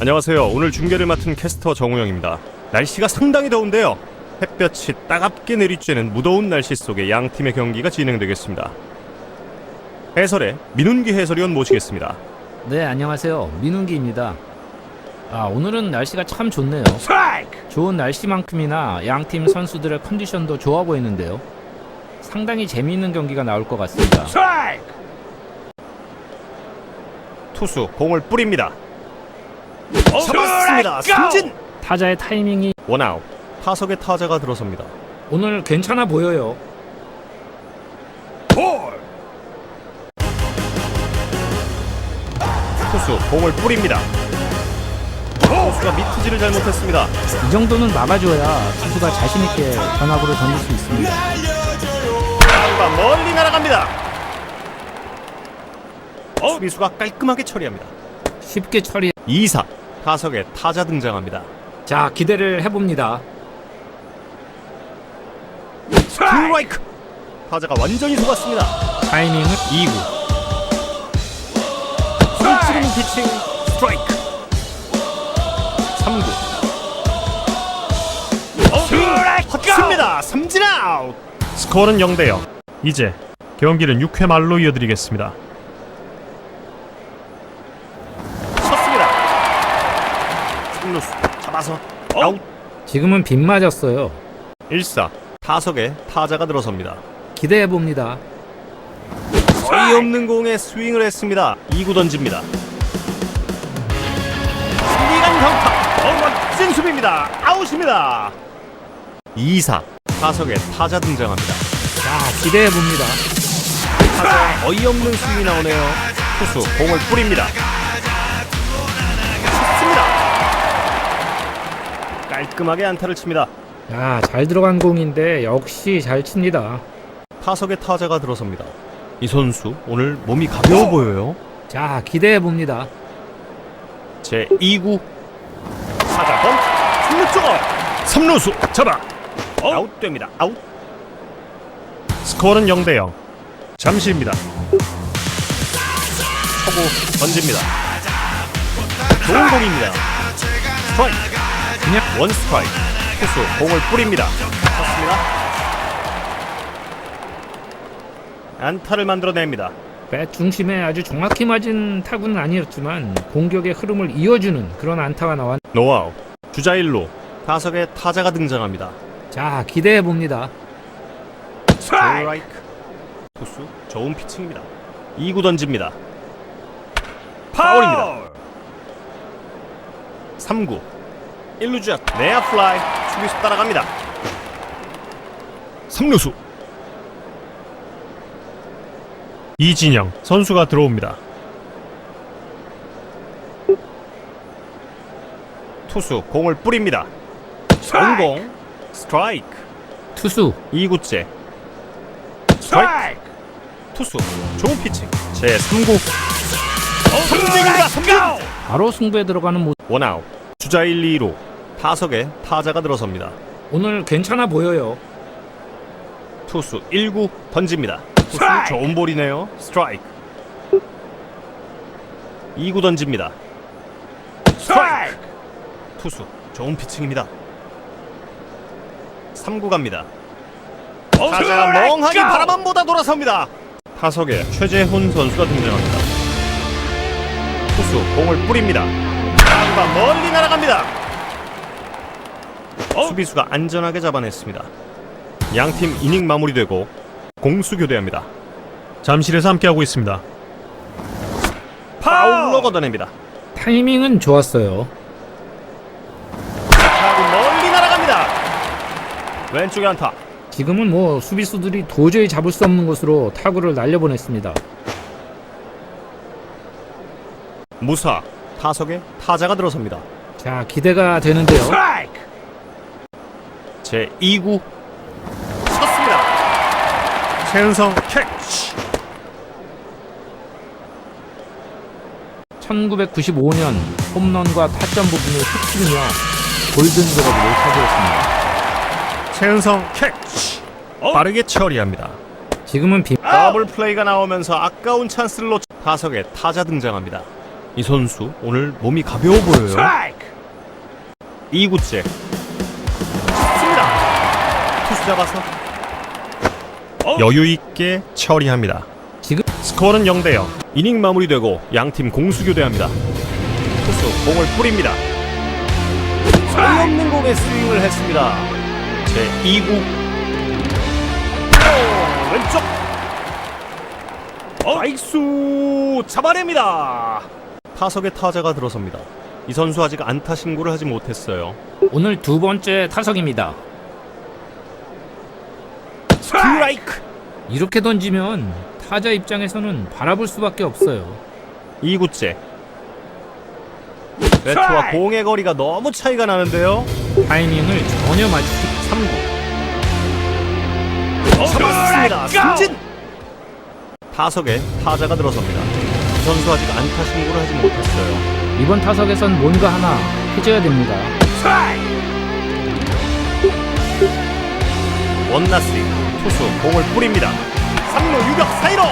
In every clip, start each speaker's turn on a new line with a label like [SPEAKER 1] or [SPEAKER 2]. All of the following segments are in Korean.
[SPEAKER 1] 안녕하세요. 오늘 중계를 맡은 캐스터 정우영입니다. 날씨가 상당히 더운데요. 햇볕이 따갑게 내리쬐는 무더운 날씨 속에 양 팀의 경기가 진행되겠습니다. 해설에 민훈기 해설위원 모시겠습니다.
[SPEAKER 2] 네, 안녕하세요. 민훈기입니다. 아, 오늘은 날씨가 참 좋네요. 좋은 날씨만큼이나 양 팀 선수들의 컨디션도 좋아 보이는데요. 상당히 재미있는 경기가 나올 것 같습니다.
[SPEAKER 1] 투수 공을 뿌립니다. 잡았습니다. 삼진.
[SPEAKER 2] 타자의 타이밍이
[SPEAKER 1] 원아웃. 타석에 타자가 들어섭니다.
[SPEAKER 2] 오늘 괜찮아 보여요.
[SPEAKER 1] 투수 공을 뿌립니다. 투수가 미트질을 잘못했습니다.
[SPEAKER 2] 이 정도는 막아줘야 투수가 자신 있게 변화구를 던질 수 있습니다.
[SPEAKER 1] 타구가 멀리 날아갑니다. 수비수가 깔끔하게 처리합니다.
[SPEAKER 2] 쉽게 처리.
[SPEAKER 1] 2사 타석에 타자 등장합니다.
[SPEAKER 2] 자, 기대를 해봅니다.
[SPEAKER 1] 스트라이크! 타자가 완전히 속았습니다.
[SPEAKER 2] 타이밍은
[SPEAKER 1] 2구. 손찌르는 피칭 스트라이크! 3구. 헛습니다. 삼진 아웃! 스코어는 0대 0 이제 경기는 6회 말로 이어드리겠습니다 3루수 잡아서 아웃
[SPEAKER 2] 지금은 빗 맞았어요.
[SPEAKER 1] 1사 타석에 타자가 들어섭니다
[SPEAKER 2] 기대해 봅니다.
[SPEAKER 1] 어이없는 공에 스윙을 했습니다. 2구 던집니다. 스리간 경타. 어, 멋진 수비입니다. 아웃입니다. 2사 타석에 타자 등장합니다.
[SPEAKER 2] 자, 기대해 봅니다.
[SPEAKER 1] 타자 어이없는 스윙이 나오네요. 투수 공을 뿌립니다. 깔끔하게 안타를 칩니다.
[SPEAKER 2] 야, 잘 들어간 공인데 역시 잘 칩니다.
[SPEAKER 1] 타석에 타자가 들어섭니다. 이 선수 오늘 몸이 가벼워 보여요.
[SPEAKER 2] 자, 기대해 봅니다.
[SPEAKER 1] 제 2구 사자 범 3루 쪽 3루수 잡아. 아웃됩니다. 아웃. 스코어는 0 대 0 잠시입니다. 초구 던집니다. 좋은 공입니다. 스트라이크 원 스트라이크. 투수 공을 뿌립니다. 쳤습니다. 안타를 만들어냅니다.
[SPEAKER 2] 배 중심에 아주 정확히 맞은 타구는 아니었지만 공격의 흐름을 이어주는 그런 안타가 나왔.
[SPEAKER 1] 노아웃. 주자 1루 타석에 타자가 등장합니다.
[SPEAKER 2] 자, 기대해 봅니다.
[SPEAKER 1] 스트라이크. 투수 좋은 피칭입니다. 2구 던집니다. 파울입니다. 3구 1루 주자 내야 플라이 수비수 따라갑니다. 3루수. 이진영 선수가 들어옵니다. 투수 공을 뿌립니다. 성공. 스트라이크.
[SPEAKER 2] 투수.
[SPEAKER 1] 2구째. 스트라이크. 투수. 좋은 피칭. 제 3구. 삼진입니다. 삼진
[SPEAKER 2] 바로 승부에 들어가는 모습.
[SPEAKER 1] 원아웃. 주자 1, 2루 타석에 타자가 들어섭니다.
[SPEAKER 2] 오늘 괜찮아 보여요.
[SPEAKER 1] 투수 1구 던집니다. 투수 좋은 볼이네요. 스트라이크. 2구 던집니다. 스트라이크! 투수 좋은 피칭입니다. 3구 갑니다. 타자가 멍하니 바라만 보다 돌아섭니다. 타석에 최재훈 선수가 등장합니다. 투수 공을 뿌립니다. 타구가 멀리 날아갑니다 수비수가 안전하게 잡아냈습니다. 양팀 이닝 마무리되고 공수 교대합니다. 잠실에서 함께하고 있습니다. 파울로 걷어냅니다.
[SPEAKER 2] 타이밍은 좋았어요.
[SPEAKER 1] 타구 멀리 날아갑니다. 왼쪽에 안타.
[SPEAKER 2] 지금은 뭐 수비수들이 도저히 잡을 수 없는 곳으로 타구를 날려보냈습니다.
[SPEAKER 1] 무사 타석에 타자가 들어섭니다.
[SPEAKER 2] 자, 기대가 되는데요.
[SPEAKER 1] 제 2구 쳤습니다 최은성 캐치
[SPEAKER 2] 1995년 홈런과 타점 부분을 흡수며 골든그러브를 차지했습니다.
[SPEAKER 1] 최은성 캐치 빠르게 처리합니다
[SPEAKER 2] 지금은 비
[SPEAKER 1] 더블 플레이가 나오면서 아까운 찬스를 놓쳐 타석에 타자 등장합니다 이 선수 오늘 몸이 가벼워 보여요. 2구째. 습니다. 투수 잡아서 여유 있게 처리합니다.
[SPEAKER 2] 지금
[SPEAKER 1] 스코어는 0대 0. 이닝 마무리되고 양팀 공수 교대합니다. 투수 공을 뿌립니다. 소리 없는 공에 스윙을 했습니다. 제 2구 왼쪽 좌익수 잡아냅니다. 타석에 타자가 들어섭니다. 이 선수 아직 안타 신고를 하지 못했어요.
[SPEAKER 2] 오늘 두 번째 타석입니다.
[SPEAKER 1] 스트라
[SPEAKER 2] 이렇게 던지면 타자 입장에서는 바라볼 수밖에 없어요.
[SPEAKER 1] 2구째 배트와 공의 거리가 너무 차이가 나는데요.
[SPEAKER 2] 타이밍을 전혀 맞추지
[SPEAKER 1] 3구 잡았습니다. 승진 타석에 타자가 들어섭니다. 이 선수 아직 안타 신고를 하지 못했어요.
[SPEAKER 2] 이번 타석에선 뭔가 하나 해줘야 됩니다.
[SPEAKER 1] 원나스리 투수 공을 뿌립니다. 3루 유격 사이로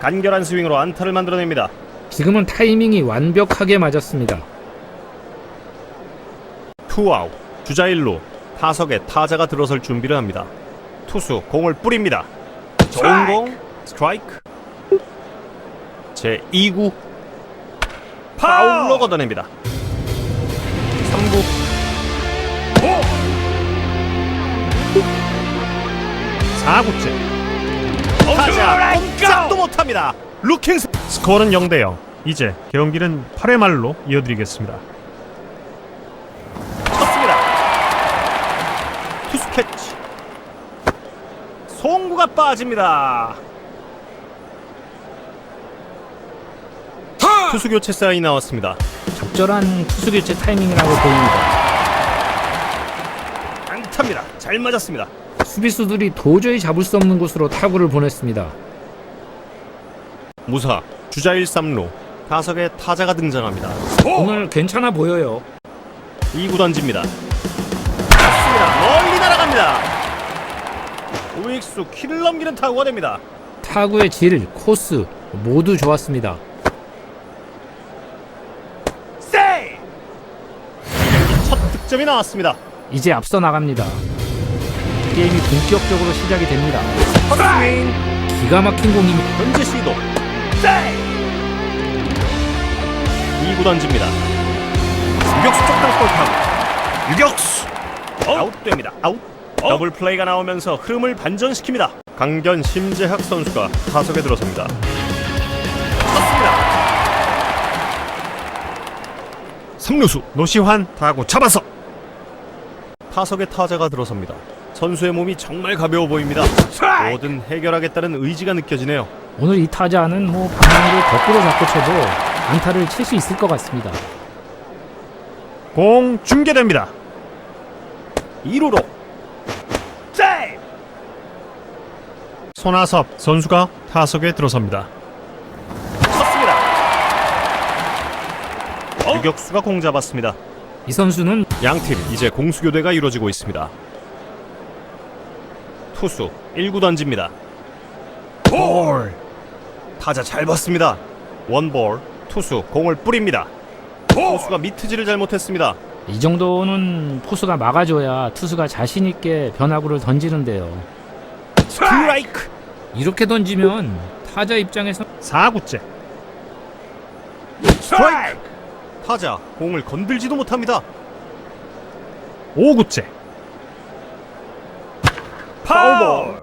[SPEAKER 1] 간결한 스윙으로 안타를 만들어냅니다.
[SPEAKER 2] 지금은 타이밍이 완벽하게 맞았습니다.
[SPEAKER 1] 투아웃 주자 1루 타석에 타자가 들어설 준비를 합니다. 투수 공을 뿌립니다. 좋은 공 스트라이크 제 2구 파울로 걷어냅니다. 3구 4구째 타자 꼼짝도 못합니다. 루킹 스- 스코어는 0대 0. 이제 경기는 8회 말로 이어드리겠습니다. 쳤습니다. 투수 캐치. 송구가 빠집니다. 투수 교체 사인이 나왔습니다.
[SPEAKER 2] 적절한 투수 교체 타이밍이라고 보입니다.
[SPEAKER 1] 안타입니다. 잘 맞았습니다.
[SPEAKER 2] 수비수들이 도저히 잡을 수 없는 곳으로 타구를 보냈습니다.
[SPEAKER 1] 무사 주자 1, 3루 타석에 타자가 등장합니다.
[SPEAKER 2] 오늘 괜찮아 보여요.
[SPEAKER 1] 2구 던집니다. 쳤습니다. 멀리 날아갑니다. 우익수 키를 넘기는 타구가 됩니다.
[SPEAKER 2] 타구의 질, 코스 모두 좋았습니다.
[SPEAKER 1] 세이! 첫 득점이 나왔습니다.
[SPEAKER 2] 이제 앞서 나갑니다. 게임이 본격적으로 시작이 됩니다.
[SPEAKER 1] 헛스윙
[SPEAKER 2] 기가 막힌 공입니다.
[SPEAKER 1] 현재 시도 세이! 2구 던집니다. 유격수 쪽 땅볼 타구 유격수 아웃됩니다. 아웃 더블 플레이가 나오면서 흐름을 반전시킵니다. 강견 심재학 선수가 타석에 들어섭니다. 쳤습니다. 3루수 노시환 타구 잡아서 타석에 타자가 들어섭니다. 선수의 몸이 정말 가벼워 보입니다. 뭐든 해결하겠다는 의지가 느껴지네요.
[SPEAKER 2] 오늘 이 타자는 뭐 방망이를 거꾸로 잡고 쳐도 안타를 칠 수 있을 것 같습니다.
[SPEAKER 1] 공 중계됩니다. 2루로 손아섭 선수가 타석에 들어섭니다. 쳤습니다. 유격수가 공 잡았습니다.
[SPEAKER 2] 이 선수는
[SPEAKER 1] 양팀 이제 공수 교대가 이루어지고 있습니다. 투수 1구 던집니다. 볼. 타자 잘 봤습니다. 원볼. 투수 공을 뿌립니다. 투수가 미트질을 잘못했습니다.
[SPEAKER 2] 이 정도는 포수가 막아줘야 투수가 자신 있게 변화구를 던지는데요.
[SPEAKER 1] 스트라이크.
[SPEAKER 2] 이렇게 던지면 타자 입장에서
[SPEAKER 1] 4구째. 스트라이크. 타자 공을 건들지도 못합니다. 5구째. 파울.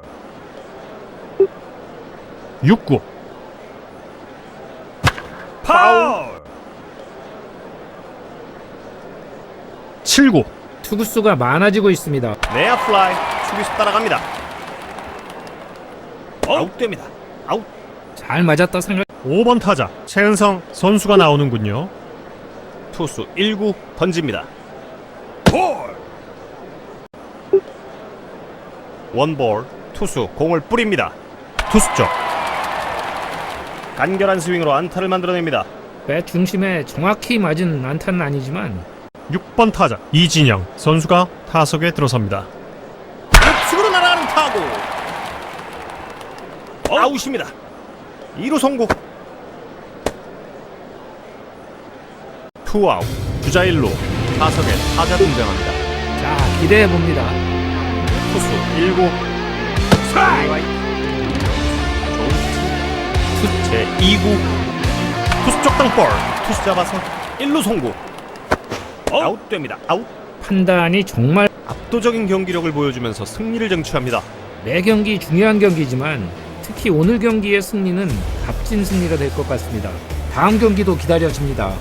[SPEAKER 1] 6구. 파울. 7구.
[SPEAKER 2] 투구수가 많아지고 있습니다.
[SPEAKER 1] 내야 플라이. 수비수 따라갑니다. 아웃됩니다. 아웃.
[SPEAKER 2] 잘 맞았다 생각.
[SPEAKER 1] 5번 타자 최은성 선수가 나오는군요. 투수 1구 던집니다. 원볼 투수 공을 뿌립니다. 투수 쪽 간결한 스윙으로 안타를 만들어냅니다.
[SPEAKER 2] 배 중심에 정확히 맞은 안타는 아니지만
[SPEAKER 1] 6번 타자 이진영 선수가 타석에 들어섭니다. 우측으로 날아가는 타구 아웃입니다. 2루 송구 투아웃 주자 1루 타석에 타자 등장합니다
[SPEAKER 2] 자, 기대해 봅니다.
[SPEAKER 1] 투수 1구 투수 제 2구. 투수 쪽당 볼. 투수 잡아서 1루 송구. 아웃됩니다. 아웃.
[SPEAKER 2] 판단이 정말
[SPEAKER 1] 압도적인 경기력을 보여주면서 승리를 쟁취합니다.
[SPEAKER 2] 매 경기 중요한 경기지만 특히 오늘 경기의 승리는 값진 승리가 될 것 같습니다. 다음 경기도 기다려집니다.